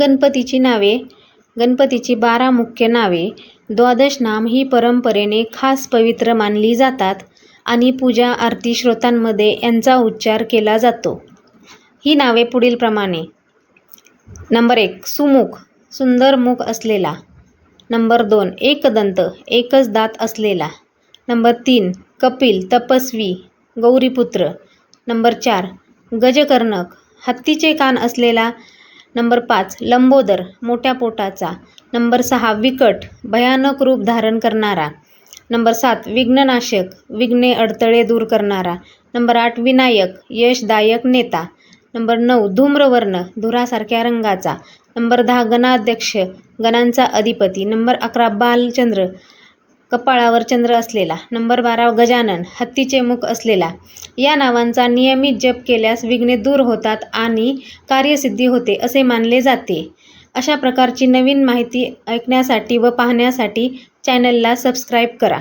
गणपतीची नावे गणपतीची बारा मुख्य नावे द्वादश नाम ही परंपरेने खास पवित्र मानली जातात आणि पूजा आरती श्रोतांमध्ये यांचा उच्चार केला जातो. ही नावे पुढीलप्रमाणे नंबर एक सुमुख सुंदर मुख असलेला. नंबर दोन एकदंत एकच दात असलेला. नंबर तीन कपिल तपस्वी गौरीपुत्र. नंबर चार गजकर्णक हत्तीचे कान असलेला नंबर पाच लंबोदर मोठ्या पोटाचा. नंबर सहा विकट भयानक रूप धारण करणारा. नंबर सात विघ्ननाशक विघ्ने अडथळे दूर करणारा. नंबर आठ विनायक यशदायक नेता. नंबर नऊ धूम्रवर्ण धुरासारख्या रंगाचा. नंबर दहा गणाध्यक्ष गणांचा अधिपती. नंबर अकरा बालचंद्र. कपाळावर चंद्र असलेला. नंबर बारा गजानन हत्तीचे मुख असलेला. या नावांचा नियमित जप केल्यास विघ्ने दूर होतात आणि कार्यसिद्धी होते असे मानले जाते. अशा प्रकारची नवीन माहिती ऐकण्यासाठी व पाहण्यासाठी चॅनलला सबस्क्राईब करा.